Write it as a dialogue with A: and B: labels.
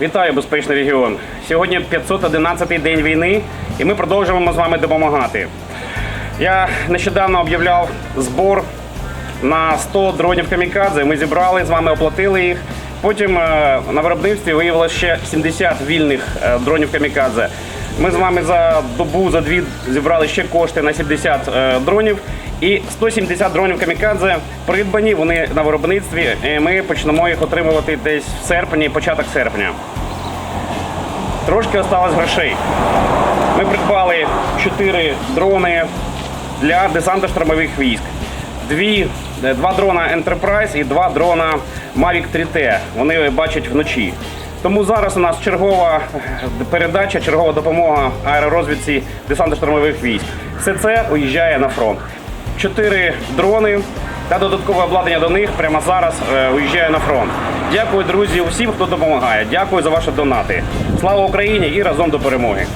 A: Вітаю, безпечний регіон. Сьогодні 511-й день війни, і ми продовжуємо з вами допомагати. Я нещодавно об'являв збор на 100 дронів камікадзе. Ми зібрали з вами, оплатили їх. Потім е, на виробництві виявилося ще 70 вільних е, дронів камікадзе. Ми з вами за добу, за дві зібрали ще кошти на 70 е, дронів. І 170 дронів камікадзе придбані, вони на виробництві. І ми почнемо їх отримувати десь в серпні, початок серпня. Трошки осталось грошей. Ми придбали 4 дрони для десанту штурмових військ. Дві, е, два дрона Enterprise і два дрона Mavic 3T. Вони бачать вночі. Тому зараз у нас чергова е, передача, чергова допомога аеророзвідці десанту штурмових військ. Все це уїжджає на фронт. Чотири дрони та додаткове обладнання до них прямо зараз е, уїжджає на фронт. Дякую, друзі, усім, хто допомагає. Дякую за ваші донати. Слава Україні і разом до перемоги.